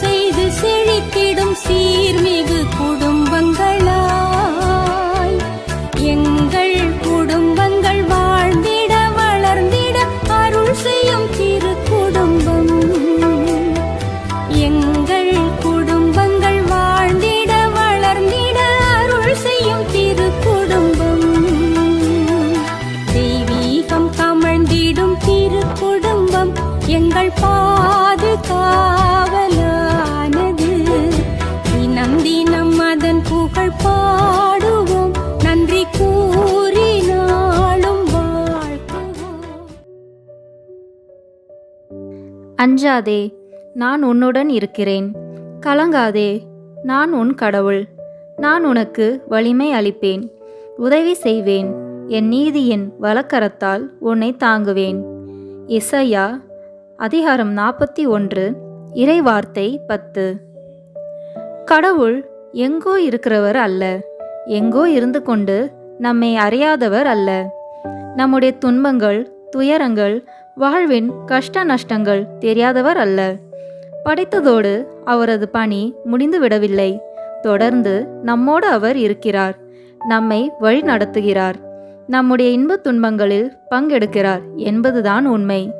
செய்து செழித்திடும் சீர்மிகு குடும்பங்களா? அஞ்சாதே நான் உன்னுடன் இருக்கிறேன். கலங்காதே நான் உன் கடவுள். நான் உனக்கு வலிமை அளிப்பேன். உதவி செய்வேன். என் நீதியின் வழக்கரத்தால் உன்னை தாங்குவேன். இசையா அதிகாரம் நாற்பத்தி ஒன்று இறைவார்த்தை பத்து. கடவுள் எங்கோ இருக்கிறவர் அல்ல. எங்கோ இருந்து கொண்டு நம்மை அறியாதவர் அல்ல. நம்முடைய துன்பங்கள் துயரங்கள் வாழ்வின் கஷ்ட நஷ்டங்கள் தெரியாதவர் அல்ல. படைத்ததோடு அவரது பணி முடிந்து விடவில்லை. தொடர்ந்து நம்மோடு அவர் இருக்கிறார். நம்மை வழி நடத்துகிறார். நம்முடைய இன்பத் துன்பங்களில் பங்கெடுக்கிறார் என்பதுதான் உண்மை.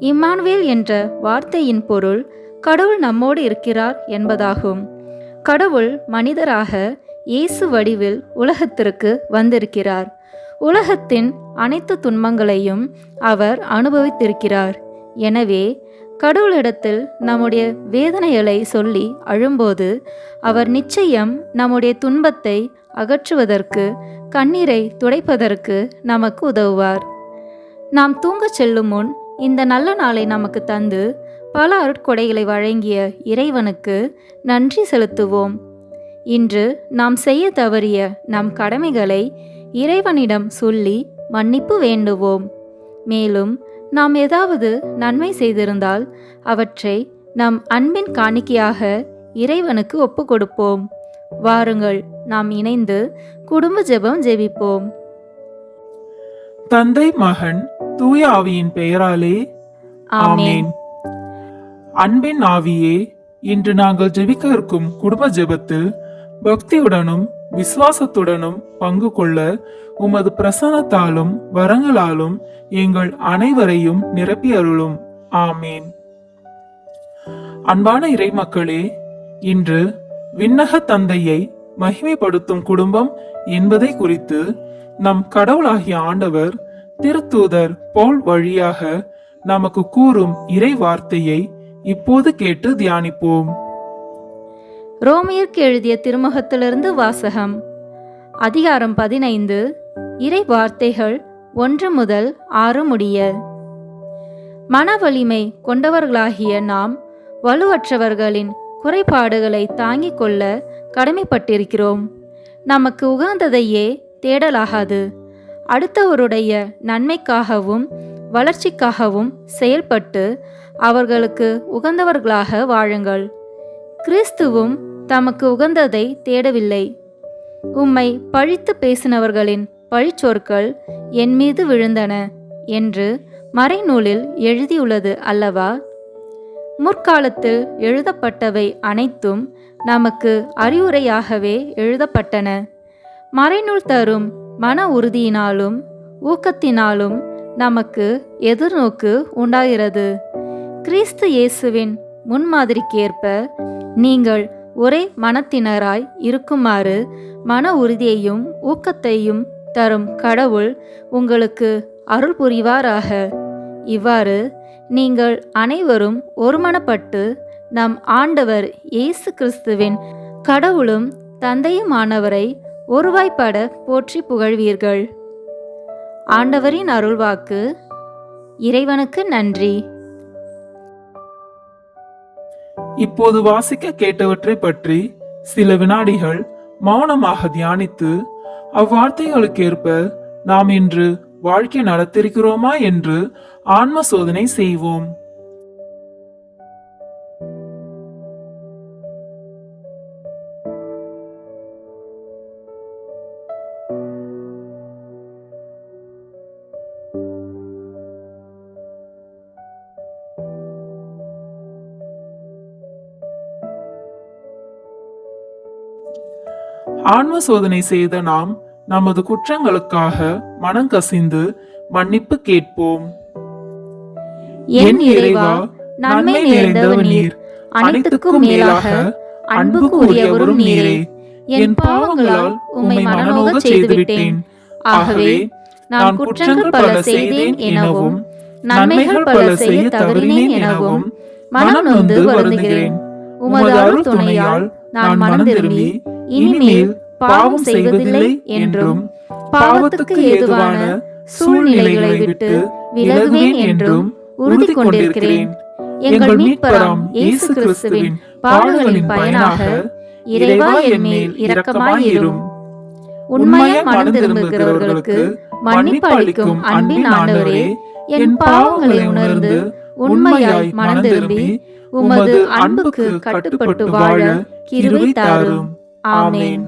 இம்மானுவேல் என்ற வார்த்தையின் பொருள் கடவுள் நம்மோடு இருக்கிறார் என்பதாகும். கடவுள் மனிதராக இயேசு வடிவில் உலகத்திற்கு வந்திருக்கிறார். உலகத்தின் அனைத்து துன்பங்களையும் அவர் அனுபவித்திருக்கிறார். எனவே கடவுளிடத்தில் நம்முடைய வேதனைகளை சொல்லி அழும்போது அவர் நிச்சயம் நம்முடைய துன்பத்தை அகற்றுவதற்கு கண்ணீரை துடைப்பதற்கு நமக்கு உதவுவார். நாம் தூங்கச் செல்லும் முன் இந்த நல்ல நாளை நமக்கு தந்து பல அருட்கொடைகளை வழங்கிய இறைவனுக்கு நன்றி செலுத்துவோம். இன்று நாம் செய்ய தவறிய நம் கடமைகளை இறைவனிடம் சொல்லி மன்னிப்பு வேண்டுவோம். மேலும் நாம் ஏதாவது நன்மை செய்திருந்தால் அவற்றை நம் அன்பின் காணிக்கையாக இறைவனுக்கு ஒப்பு கொடுப்போம் வாருங்கள் நாம் இணைந்து குடும்ப ஜெபம் ஜெபிப்போம். தந்தை மகன் தூய ஆவியின் பெயராலே ஆமென். அன்பின் ஆவியே இன்று நாங்கள் ஜெபிக்க இருக்கும் குடும்ப ஜெபத்தில் பக்தியுடனும் விசுவாசத்துடனும் பங்கு கொள்ள உமது பிரசன்னத்தாலும் வரங்களாலும் எங்கள் அனைவரையும் நிரப்பி அருளும் ஆமேன். அன்பான இறைமக்களே இன்று விண்ணக தந்தையை மகிமைப்படுத்தும் குடும்பம் என்பதை குறித்து நம் கடவுளாகிய ஆண்டவர் திருத்தூதர் போல் வழியாக நமக்கு கூறும் இறை வார்த்தையை இப்போது கேட்டு தியானிப்போம். ரோமியர்க்கு எழுதிய திருமுகத்திலிருந்து வாசகம். அதிகாரம் பதினைந்து. இறை வார்த்தைகள் ஒன்று முதல் ஆறு முடிய. மன வலிமை கொண்டவர்களாகிய நாம் வலுவற்றவர்களின் குறைபாடுகளை தாங்கிக் கொள்ள கடமைப்பட்டிருக்கிறோம். நமக்கு உகந்ததையே தேடலாகாது. அடுத்தவருடைய நன்மைக்காகவும் வளர்ச்சிக்காகவும் செயல்பட்டு அவர்களுக்கு உகந்தவர்களாக வாழுங்கள். கிறிஸ்துவும் தமக்கு உகந்ததை தேடவில்லை. உம்மை பழித்து பேசினவர்களின் பழிச்சொற்கள் என் மீது விழுந்தன என்று மறைநூலில் எழுதியுள்ளது அல்லவா? முற்காலத்தில் எழுதப்பட்டவை அனைத்தும் நமக்கு அறிவுரையாகவே எழுதப்பட்டன. மறைநூல் தரும் மன உறுதியினாலும் ஊக்கத்தினாலும் நமக்கு எதிர்நோக்கு உண்டாகிறது. கிறிஸ்து இயேசுவின் முன்மாதிரிக்கேற்ப நீங்கள் ஒரே மனத்தினராய் இருக்குமாறு மன உறுதியையும் ஊக்கத்தையும் தரும் கடவுள் உங்களுக்கு அருள் புரிவாராக. இவ்வாறு நீங்கள் அனைவரும் ஒருமனப்பட்டு நம் ஆண்டவர் இயேசு கிறிஸ்துவின் கடவுளும் தந்தையுமானவரை ஒருவாய்ப்பட போற்றி புகழ்வீர்கள். ஆண்டவரின் அருள்வாக்கு இறைவனுக்கு நன்றி. இப்போது வாசிக்க கேட்டவற்றை பற்றி சில வினாடிகள் மௌனமாக தியானித்து அவ்வார்த்தைகளுக்கேற்ப நாம் இன்று வாழ்க்கை நடத்திருக்கிறோமா என்று ஆன்ம சோதனை செய்வோம். ஆன்ம சோதனை செய்த நாம் நமது குற்றங்களுக்காக மனம் கசிந்து மன்னிப்பு கேட்போம். என் இறைவா நன்மை நிறைந்தவர் நீர். அனைத்துக்கும் மேலாக அன்புக்கு உரியவரும் நீரே. என் பாவங்களால் உம்மை மனநோக செய்துவிட்டேன். ஆகவே நான் குற்றங்கள் பல செய்தேன் எனவும் நன்மைகள் பல செய்ய தவறினேன் எனவும் மனம் நொந்து வருந்துகிறேன். உமது அருள் துணையால் நான் மனம் திரும்பி இனிமேல் பாவம் செய்வதில்லை என்றும் பாவத்துக்கு ஏதுவான சூழ்நிலைகளை விட்டு விலகுவேன் என்றும் உறுதி கொண்டிருக்கிறேன். எங்கள் மீட்பராம் இயேசு கிறிஸ்துவின் பாடுகளின் பயனாக இறைவா என் மேல் இரக்கமாயிரும். உண்மையாய் மனம் திரும்புகிறவர்களுக்கு மன்னிப்பு அளிக்கும் அன்பின் ஆண்டவரே என் பாவங்களை உணர்ந்து உண்மையாய் மனம் திரும்பி உமது அன்புக்கு கட்டுப்பட்டு வாழ கிருபை தாரும். ஆமேன்.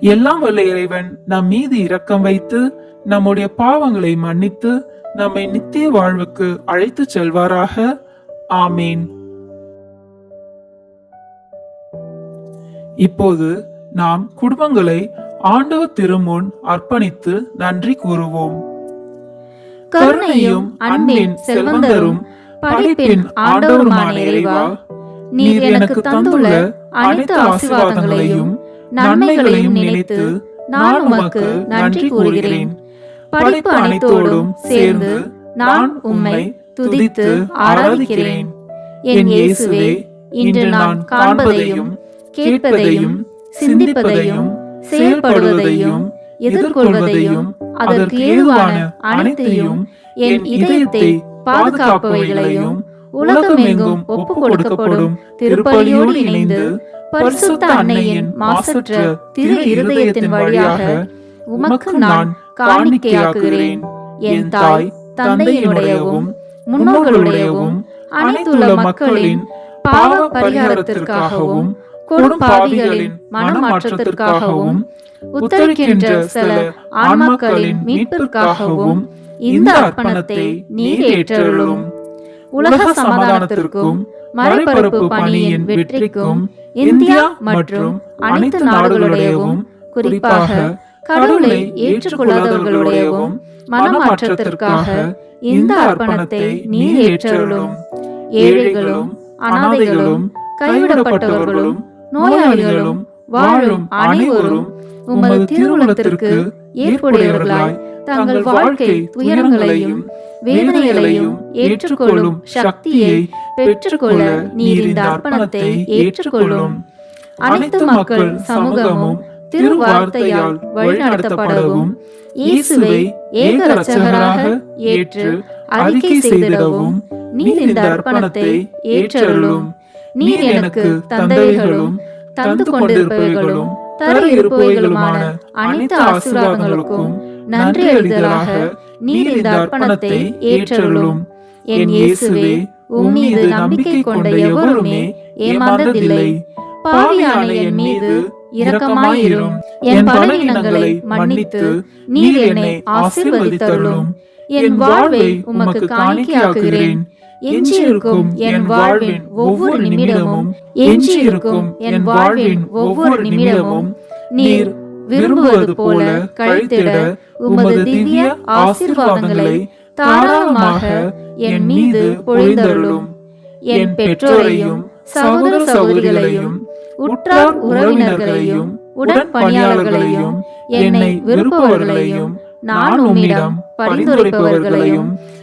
எல்லாம் வல்ல இறைவன் நம் மீது இரக்கம் வைத்து நம்முடைய பாவங்களை மன்னித்து நம்மை நித்திய வாழ்வுக்கு அழைத்து செல்வாராக. ஆமேன். இப்போது நாம் குடும்பங்களை ஆண்டவ திருமுன் அர்ப்பணித்து நன்றி கூறுவோம். கருணையும் அன்பின் செல்வந்தரும் படிப்பின் ஆண்டவருமான இறைவா நீர் எனக்கு தந்துள்ள அனைத்து ஆசீர்வாதங்களையும் நன்மைகளையும் நினைத்து நான் உமக்கு நன்றி கூறுகிறேன். படைப்பு அனைத்தோடும் சேர்ந்து நான் உம்மை துதித்து ஆராதிக்கிறேன். என் இயேசுவே இன்று நான் காண்பதையும் கேட்பதையும் சிந்திப்பதையும் செயல்படுவதையும் எதிர்கொள்வதையும் அதற்கு ஏதுவான அனைத்தையும் என் இதயத்தை பாதுகாப்பவைகளையும் உலகமெங்கும் ஒப்பு கொடுக்கப்படும் திருப்பலியோடு இணைந்து பரிசுத்த அன்னையின் மாசற்ற திரு இருதயத்தின் வழியாக உமக்கு நான் காணிக்கையாக்குகிறேன். என் தாய் தந்தையினுடையவும் முன்னோர்களுடையவும் அனைத்துள்ள மக்களின் பாவ பரிகாரத்திற்காகவும் கொடும் பாவிகளின் மனமாற்றத்திற்காகவும் உத்தரிக்கின்ற சில ஆன்மாக்களின் மீட்பிற்காகவும் இந்த அர்ப்பணத்தை நீர் ஏற்றருளும் உலக சமாதானத்திற்கும் மறைபரப்பு பணியின் வெற்றிக்கும் இந்தியா மற்றும் அனைத்து நாடுகளுடையவும் குறிப்பாக கடவுளை ஏற்றுக்கொள்ளாதவர்களுடையவும் மனமாற்றத்திற்காக இந்த அர்ப்பணத்தை நீர் ஏற்றருளும். ஏழைகளும் அனாதைகளும் கைவிடப்பட்டவர்களும் நோயாளிகளும் வாழும் அனைவரும் உமது திருவுளத்திற்கு ஏற்புடையவர்களாய் தங்கள் வாழ்க்கை துயரங்களையும் வேதனைகளையும் ஏற்றுக்கொள்ளும் சக்தியை பெற்றுக்கொள்ள நீர் இந்த அர்ப்பணத்தை ஏற்றுக்கொள்ளும். அனைத்து மக்கள் சமூகமும் திருவார்த்தையால் வழிநடத்தப்படவும் இயேசுவை ஏக இரட்சகராக ஏற்று அறிக்கை செய்திடவும் நீர் இந்த அர்ப்பணத்தை ஏற்றருளும். நீர் எனக்கு தந்தைகளும் தந்து கொண்டிருப்பவர்களும் தர இருப்பவைகளுமான அனைத்து ஆசீர்வாதங்களுக்கும் நன்றி அறிதலாக நீர் இந்த அர்ப்பணத்தை ஏற்றருளும். என் இயேசுவே உம்மீது நம்பிக்கை கொண்ட எவருமே ஏமாந்ததில்லை. பாவியான என் மீது இரக்கமாயிரும். என் பலவீனங்களை மன்னித்து நீர் என்னை ஆசீர்வதித்தருளும். என் வாழ்வை உமக்கு காணிக்கையாக்குகிறேன். எஞ்சியிருக்கும் என் வாழ்வின் ஒவ்வொரு நிமிடமும் எஞ்சியிருக்கும் என் வாழ்வின் ஒவ்வொரு நிமிடமும் நீர் விரும்புவது போல கழித்திட உமது திவ்ய ஆசீர்வாதங்களை தாராளமாக என் மீது பொழிந்தருளும். என் பெற்றோரையும் சகோதர சகோதரிகளையும் உற்றார் உறவினர்களையும் உடன் பணியாளர்களையும் என்னை விரும்புபவர்களையும் நான் உம்மிடம் பரிந்துரைப்பவர்களையும்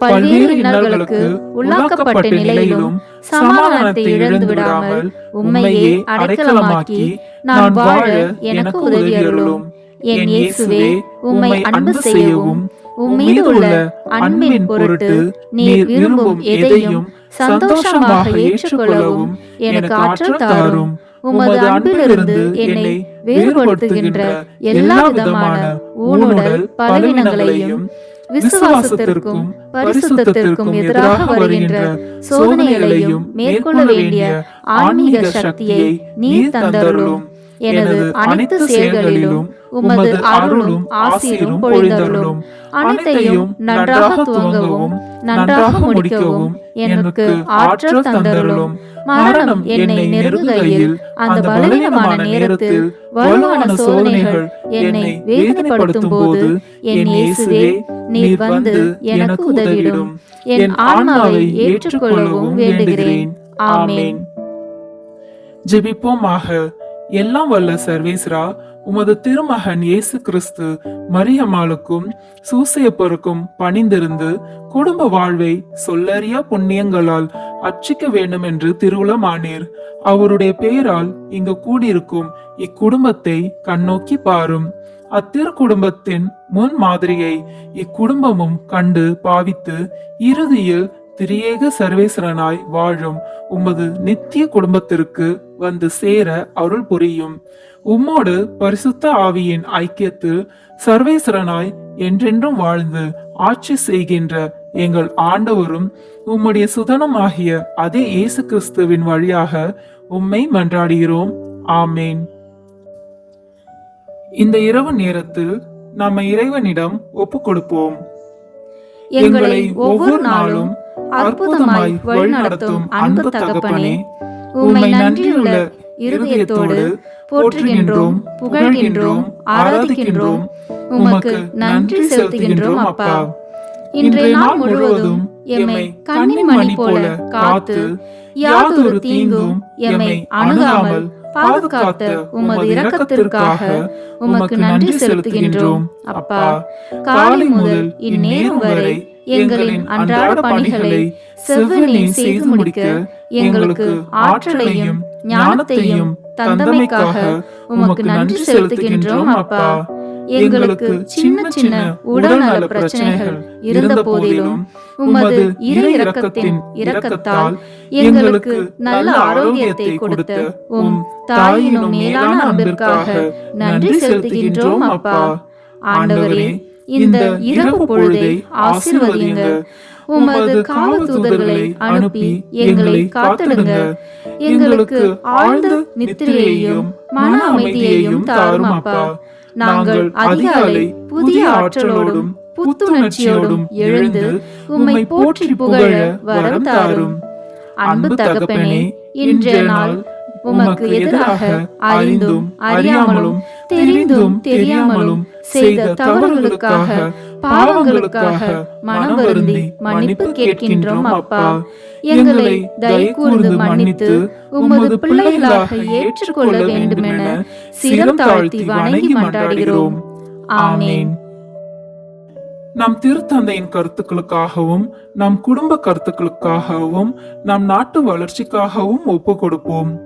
பல்வேறு இன்னல்களுக்கு உள்ளாக்கப்பட்ட நிலையிலும் சமாதானத்தை இழந்து விடாமல் உண்மையே அடைக்கலமாக்கி நான் வாழ எனக்கு உதவியருளும் என் இயேசுவே உம்மை அன்பு செய்யவும் உம்மீது உள்ள அன்பின் பொருட்டு நீர் விரும்பும் எதையும் சந்தோஷமாக ஏற்றுக்கொள்ளவும் எனக்கு ஆற்றல் தாரும். உமது அன்பிலிருந்து என்னை வேறுபடுத்துகின்ற எல்லா விதமான ஊனுடல் பலவீனங்களையும் விசுவாசத்திற்கும் பரிசுத்தத்திற்கும் எதிராக வருகின்ற சோதனைகளையும் மேற்கொள்ள வேண்டிய ஆன்மீக சக்தியை நீர் தந்தருளும். எனது அனைத்து செயல்களிலும் உமது அருளும் ஆசீரும் பொழிந்தருளும். அனைத்தையும் நன்றாக துவங்கவும் நன்றாக முடிக்கவும் எனக்கு ஆற்றல் தந்தருளும். மரணம் என்னை நெருங்குகையில் அந்த பலவீனமான நேரத்தில் வலுவான சோதனைகள் என்னை வேதனைப்படுத்தும் போது என் இயேசுவே நீர் வந்து எனக்கு உதவிடும். என் ஆன்மாவை ஏற்றுக்கொள்ளவும் வேண்டுகிறேன். ஆமென். ஜெபிப்போமாக. எல்லாம் வல்ல சர்வேஸ்ரா உமது திருமகன் இயேசு கிறிஸ்து மரியம்மாளுக்கும் சூசையப்பருக்கும் பணிந்திருந்து குடும்ப வாழ்வை சொல்லறியா புண்ணியங்களால் அர்ச்சிக்க வேண்டும் என்று திருவுளமானீர். அவருடைய பெயரால் இங்கு கூடியிருக்கும் இக்குடும்பத்தை கண்ணோக்கி பாரும். அத்திரு குடும்பத்தின் முன் மாதிரியை இக்குடும்பமும் கண்டு பாவித்து இறுதியில் திரியேக சர்வேஸ்வரனாய் வாழும் உமது நித்திய குடும்பத்திற்கு வந்து சேர அருள் புரியும். உம்மோடு பரிசுத்த ஆவியின் ஐக்கியத்தில் சர்வேஸ்வரனாய் என்றென்றும் வாழ்ந்து ஆட்சி செய்கின்ற எங்கள் ஆண்டவரும் உம்முடைய சுதனமாகிய அதே இயேசு கிறிஸ்துவின் வழியாக உம்மை மன்றாடுகிறோம். ஆமேன். இந்த இரவு நேரத்தில் நம்ம இறைவனிடம் ஒப்பு கொடுப்போம் எங்களை ஒவ்வொரு நாளும் அற்புதமாய் வழிநடத்தும் அன்பு தகப்பனே உம்மை நன்றியுள்ள இருதயத்தோடு போற்றுகின்றோம் புகழ்கின்றோம் ஆராதிக்கின்றோம். உமக்கு நன்றி செலுத்துகின்றோம் அப்பா. இன்றைய நாள் முழுவதும் எம்மை கண்ணின் மணி போல காத்து யாதொரு தீங்கும் எம்மை அணுகாமல் பாதுகாத்த உமது இரக்கத்திற்காக உமக்கு நன்றி செலுத்துகின்றோம் அப்பா. காலை முதல் இந்நேரம் வரை எங்களின் அன்றாட பணிகளை செவ்வனே செய்து முடிக்க எங்களுக்கு ஆற்றலையும் ஞானத்தையும் தந்தமைக்காக உமக்கு நன்றி செலுத்துகின்றோம் அப்பா. எங்களுக்கு சின்ன சின்ன உடல்நல பிரச்சனைகள் இருந்த போதிலும் உமது இறை இரக்கத்தின் இரக்கத்தால் எங்களுக்கு நல்ல ஆரோக்கியத்தை கொடுத்த உம் தாயினும் மேலான அன்பிற்காக நன்றி செலுத்துகின்றோம் அப்பா. ஆண்டவரே இந்த இரவு பொழுதை ஆசீர்வதிங்க உமது காவல் தூதர்களை அனுப்பி எங்களை காத்திடுங்க எங்களுக்கு ஆழ்ந்த நித்திரையையும் மன அமைதியையும் தாரும் அப்பா நாங்கள் அதிகாலை புதிய ஆற்றலோடும் புத்துணர்ச்சியோடும் எழுந்து உம்மை போற்றி புகழ வரம் தாரும். அன்பு தகப்பனே இன்றைய நாள் உமக்கு எதிராக அறிந்தும் அறியாமலும் தெரிந்தும் தெரியாமலும் செய்த தவறுகளுக்காக பாவங்களுக்காக மனம் வருந்தி மன்னிப்பு கேட்கின்றோம் அப்பா. எங்களை தயவு கூர்ந்து மன்னித்து உமது பிள்ளைகளாக ஏற்றுக்கொள்ள வேண்டுமென சிரம் தாழ்த்தி வணங்கி மன்றாடுகிறோம். ஆமென். நம் திருத்தந்தையின் கருத்துக்களுக்காகவும் நம் குடும்ப கருத்துக்களுக்காகவும் நம் நாட்டு வளர்ச்சிக்காகவும் ஒப்பு கொடுப்போம்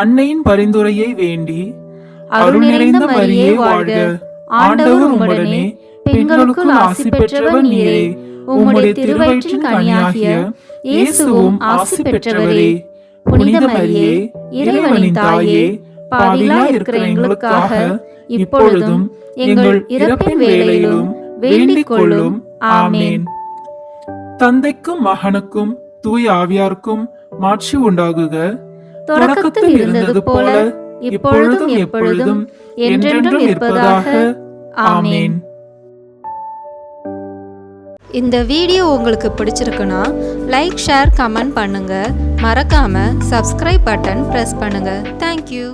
அன்னையின் பரிந்துரையை வேண்டி அருள் நிறைந்த மரியே வாழ்க. ஆண்டவர் உம்முடனே பெண்களுக்குள் ஆசி பெற்றவர் நீரே. உம்முடைய திருவயிற்றின் கனியாகிய இயேசுவும் ஆசி பெற்றவரே. புனித மரியே இறைவனின் தாயே பாவிலா இருக்கிற எங்களுக்காக இப்பொழுதும் எங்கள் இறப்பின் வேளையிலும் வேண்டிக் கொள்ளும் ஆமென். தந்தைக்கும் மகனுக்கும் தூய ஆவியாருக்கும் மாட்சி உண்டாகுக. தொடக்கத்தில் இருந்தது போல இப்பொழுதும் எப்பொழுதும் என்றென்றும் இருப்பதாக ஆமென். இந்த வீடியோ உங்களுக்கு பிடிச்சிருக்குன்னா லைக் ஷேர் கமெண்ட் பண்ணுங்கள் மறக்காமல் சப்ஸ்கிரைப் பட்டன் ப்ரெஸ் பண்ணுங்கள் தேங்க்யூ